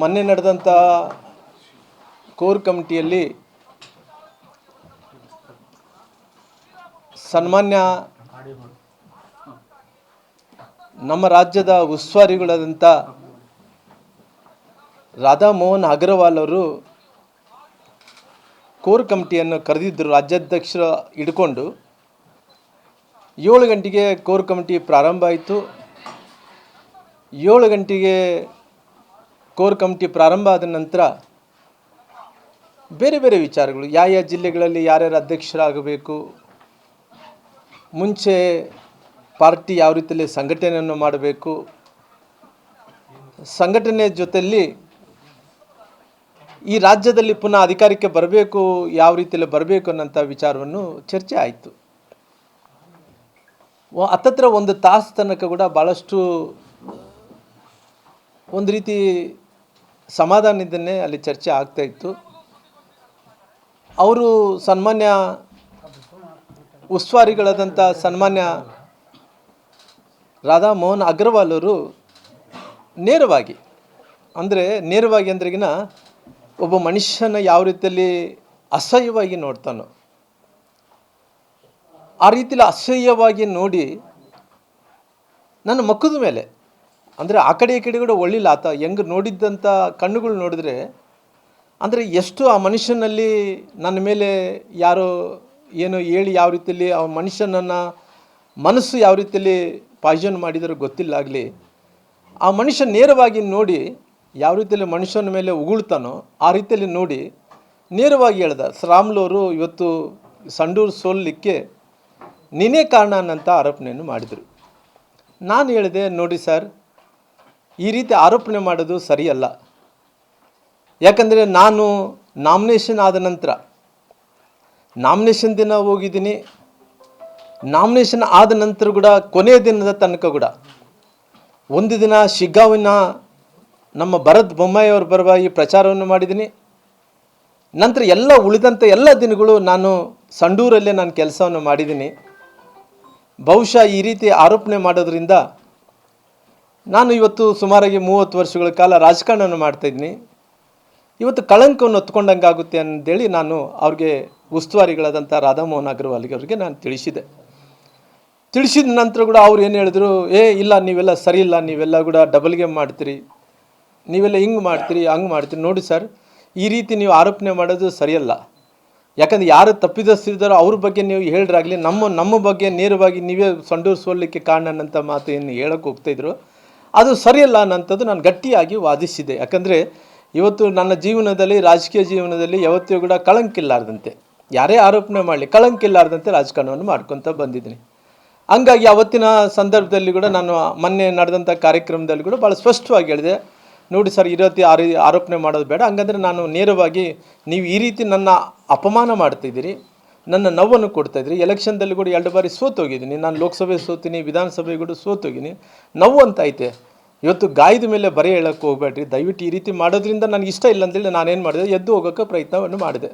ಮೊನ್ನೆ ನಡೆದಂಥ ಕೋರ್ ಕಮಿಟಿಯಲ್ಲಿ ಸನ್ಮಾನ್ಯ ನಮ್ಮ ರಾಜ್ಯದ ಉಸ್ತುವಾರಿಗಳಾದಂಥ ರಾಧಾಮೋಹನ್ ಅಗ್ರವಾಲ್ ಅವರು ಕೋರ್ ಕಮಿಟಿಯನ್ನು ಕರೆದಿದ್ದರು ರಾಜ್ಯಾಧ್ಯಕ್ಷರ ಹಿಡ್ಕೊಂಡು. ಏಳು ಗಂಟೆಗೆ ಕೋರ್ ಕಮಿಟಿ ಪ್ರಾರಂಭ ಆಯಿತು. ಏಳು ಗಂಟೆಗೆ ಕೋರ್ ಕಮಿಟಿ ಪ್ರಾರಂಭ ಆದ ನಂತರ ಬೇರೆ ಬೇರೆ ವಿಚಾರಗಳು, ಯಾವ ಯಾವ ಜಿಲ್ಲೆಗಳಲ್ಲಿ ಯಾರ್ಯಾರು ಅಧ್ಯಕ್ಷರಾಗಬೇಕು, ಮುಂಚೆ ಪಾರ್ಟಿ ಯಾವ ರೀತಿಯಲ್ಲಿ ಸಂಘಟನೆಯನ್ನು ಮಾಡಬೇಕು, ಸಂಘಟನೆ ಜೊತೆಯಲ್ಲಿ ಈ ರಾಜ್ಯದಲ್ಲಿ ಪುನಃ ಅಧಿಕಾರಕ್ಕೆ ಬರಬೇಕು, ಯಾವ ರೀತಿಯಲ್ಲಿ ಬರಬೇಕು ಅನ್ನೋಂಥ ವಿಚಾರವನ್ನು ಚರ್ಚೆ ಆಯಿತು. ಹತ್ತತ್ರ ಒಂದು ತಾಸು ತನಕ ಕೂಡ ಭಾಳಷ್ಟು ಒಂದು ರೀತಿ ಸಮಾಧಾನದಿಂದನೇ ಅಲ್ಲಿ ಚರ್ಚೆ ಆಗ್ತಾ ಇತ್ತು. ಅವರು ಸನ್ಮಾನ್ಯ ಉಸ್ವಾರಿಗಳಾದಂಥ ಸನ್ಮಾನ್ಯ ರಾಧಾಮೋಹನ್ ಅಗ್ರವಾಲ್ ಅವರು ನೇರವಾಗಿ, ಅಂದರೆ ನೇರವಾಗಿ ಅಂದ್ರೆಗಿನ ಒಬ್ಬ ಮನುಷ್ಯನ ಯಾವ ರೀತಿಯಲ್ಲಿ ಅಸಹ್ಯವಾಗಿ ನೋಡ್ತಾನೋ ಆ ರೀತಿಯಲ್ಲಿ ಅಸಹ್ಯವಾಗಿ ನೋಡಿ ನನ್ನ ಮಕ್ಕದ ಮೇಲೆ, ಅಂದರೆ ಆ ಕಡೆ ಈ ಕಡೆ ಕೂಡ ಒಳ್ಳಿಲ್ಲ, ಆತ ಹೆಂಗೆ ನೋಡಿದ್ದಂಥ ಕಣ್ಣುಗಳು ನೋಡಿದ್ರೆ, ಅಂದರೆ ಎಷ್ಟು ಆ ಮನುಷ್ಯನಲ್ಲಿ ನನ್ನ ಮೇಲೆ ಯಾರೋ ಏನೋ ಹೇಳಿ ಯಾವ ರೀತಿಯಲ್ಲಿ ಆ ಮನುಷ್ಯನನ್ನು ಮನಸ್ಸು ಯಾವ ರೀತಿಯಲ್ಲಿ ಪಾಯ್ಸನ್ ಮಾಡಿದರೂ ಗೊತ್ತಿಲ್ಲ ಆಗಲಿ, ಆ ಮನುಷ್ಯ ನೇರವಾಗಿ ನೋಡಿ ಯಾವ ರೀತಿಯಲ್ಲಿ ಮನುಷ್ಯನ ಮೇಲೆ ಉಗುಳ್ತಾನೋ ಆ ರೀತಿಯಲ್ಲಿ ನೋಡಿ ನೇರವಾಗಿ ಹೇಳ್ದ ಶ್ರಾಮ್ಲವರು ಇವತ್ತು ಸಂಡೂರು ಸೋಲಲಿಕ್ಕೆ ನೀನೇ ಕಾರಣ ಅನ್ನಂಥ ಆರೋಪಣೆಯನ್ನು ಮಾಡಿದರು. ನಾನು ಹೇಳಿದೆ, ನೋಡಿ ಸರ್, ಈ ರೀತಿ ಆರೋಪಣೆ ಮಾಡೋದು ಸರಿಯಲ್ಲ. ಯಾಕಂದರೆ ನಾನು ನಾಮಿನೇಷನ್ ಆದ ನಂತರ, ನಾಮಿನೇಷನ್ ದಿನ ಹೋಗಿದ್ದೀನಿ. ನಾಮಿನೇಷನ್ ಆದ ನಂತರ ಕೂಡ, ಕೊನೆಯ ದಿನದ ತನಕ ಕೂಡ, ಒಂದು ದಿನ ಶಿಗ್ಗಾವಿನ ನಮ್ಮ ಭರತ್ ಬೊಮ್ಮಾಯಿಯವ್ರ ಪರವಾಗಿ ಪ್ರಚಾರವನ್ನು ಮಾಡಿದ್ದೀನಿ. ನಂತರ ಎಲ್ಲ ಉಳಿದಂಥ ಎಲ್ಲ ದಿನಗಳು ನಾನು ಸಂಡೂರಲ್ಲೇ ನಾನು ಕೆಲಸವನ್ನು ಮಾಡಿದ್ದೀನಿ. ಬಹುಶಃ ಈ ರೀತಿ ಆರೋಪಣೆ ಮಾಡೋದ್ರಿಂದ ನಾನು ಇವತ್ತು ಸುಮಾರಾಗಿ ಮೂವತ್ತು ವರ್ಷಗಳ ಕಾಲ ರಾಜಕಾರಣವನ್ನು ಮಾಡ್ತಾಯಿದ್ದೀನಿ ಇವತ್ತು ಕಳಂಕವನ್ನು ಹೊತ್ಕೊಂಡಂಗೆ ಆಗುತ್ತೆ ಅಂತೇಳಿ ನಾನು ಅವ್ರಿಗೆ ಉಸ್ತುವಾರಿಗಳಾದಂಥ ರಾಧಾಮೋಹನ್ ಅಗ್ರವಾಲ್ಗೆ ಅವ್ರಿಗೆ ನಾನು ತಿಳಿಸಿದೆ. ತಿಳಿಸಿದ ನಂತರ ಕೂಡ ಅವ್ರು ಏನು ಹೇಳಿದ್ರು, ಏ, ಇಲ್ಲ, ನೀವೆಲ್ಲ ಸರಿ ಇಲ್ಲ, ನೀವೆಲ್ಲ ಕೂಡ ಡಬಲ್ ಗೇಮ್ ಮಾಡ್ತೀರಿ. ನೀವೆಲ್ಲ ಹಿಂಗೆ ಮಾಡ್ತೀರಿ, ಹಂಗೆ ಮಾಡ್ತೀರಿ. ನೋಡಿ ಸರ್, ಈ ರೀತಿ ನೀವು ಆರೋಪಣೆ ಮಾಡೋದು ಸರಿಯಲ್ಲ. ಯಾಕಂದ್ರೆ ಯಾರು ತಪ್ಪಿದಸ್ತಿದ್ದಾರೋ ಅವ್ರ ಬಗ್ಗೆ ನೀವು ಹೇಳ್ರಾಗಲಿ, ನಮ್ಮ ನಮ್ಮ ಬಗ್ಗೆ ನೇರವಾಗಿ ನೀವೇ ಸಂಡೂರು ಸೋಲಿಕ್ಕೆ ಕಾರಣ ಅನ್ನಂಥ ಮಾತು ಏನು ಹೇಳಕ್ಕೆ ಹೋಗ್ತಾಯಿದ್ರು ಅದು ಸರಿಯಲ್ಲ ಅನ್ನೋಂಥದ್ದು ನಾನು ಗಟ್ಟಿಯಾಗಿ ವಾದಿಸಿದೆ. ಯಾಕಂದರೆ ಇವತ್ತು ನನ್ನ ಜೀವನದಲ್ಲಿ, ರಾಜಕೀಯ ಜೀವನದಲ್ಲಿ ಯಾವತ್ತೂ ಕೂಡ ಕಳಂಕಿಲ್ಲಾರ್ದಂತೆ, ಯಾರೇ ಆರೋಪಣೆ ಮಾಡಲಿ, ಕಳಂಕಿಲ್ಲಾರ್ದಂತೆ ರಾಜಕಾರಣವನ್ನು ಮಾಡ್ಕೊತ ಬಂದಿದ್ದೀನಿ. ಹಂಗಾಗಿ ಅವತ್ತಿನ ಸಂದರ್ಭದಲ್ಲಿ ಕೂಡ ನಾನು ಮೊನ್ನೆ ನಡೆದಂಥ ಕಾರ್ಯಕ್ರಮದಲ್ಲಿ ಕೂಡ ಭಾಳ ಸ್ಪಷ್ಟವಾಗಿ ಹೇಳಿದೆ. ನೋಡಿ ಸರ್ ಈ ರೀತಿ ಆರಿ ಆರೋಪಣೆ ಮಾಡೋದು ಬೇಡ. ಹಂಗಂದ್ರೆ ನಾನು ನೇರವಾಗಿ ನೀವು ಈ ರೀತಿ ನನ್ನ ಅಪಮಾನ ಮಾಡ್ತಿದ್ದೀರಿ ನನ್ನ ನೋವನ್ನು ಕೊಡ್ತಾಯಿದ್ರಿ ಎಲೆಕ್ಷನ್ದಲ್ಲಿ ಕೂಡ ಎರಡು ಬಾರಿ ಸೋತೋಗಿದ್ದೀನಿ ನಾನು ಲೋಕಸಭೆ ಸೋತೀನಿ ವಿಧಾನಸಭೆ ಕೂಡ ಸೋತೋಗಿನಿ ನೋವು ಅಂತ ಐತೆ. ಇವತ್ತು ಗಾಯದ ಮೇಲೆ ಬರೆ ಹೇಳೋಕ್ಕೆ ಹೋಗ್ಬೇಡ್ರಿ. ದಯವಿಟ್ಟು ಈ ರೀತಿ ಮಾಡೋದ್ರಿಂದ ನನಗೆ ಇಷ್ಟ ಇಲ್ಲ ಅಂತೇಳಿ ನಾನೇನು ಮಾಡಿದೆ? ಎದ್ದು ಹೋಗೋಕ್ಕೆ ಪ್ರಯತ್ನವನ್ನು ಮಾಡಿದೆ.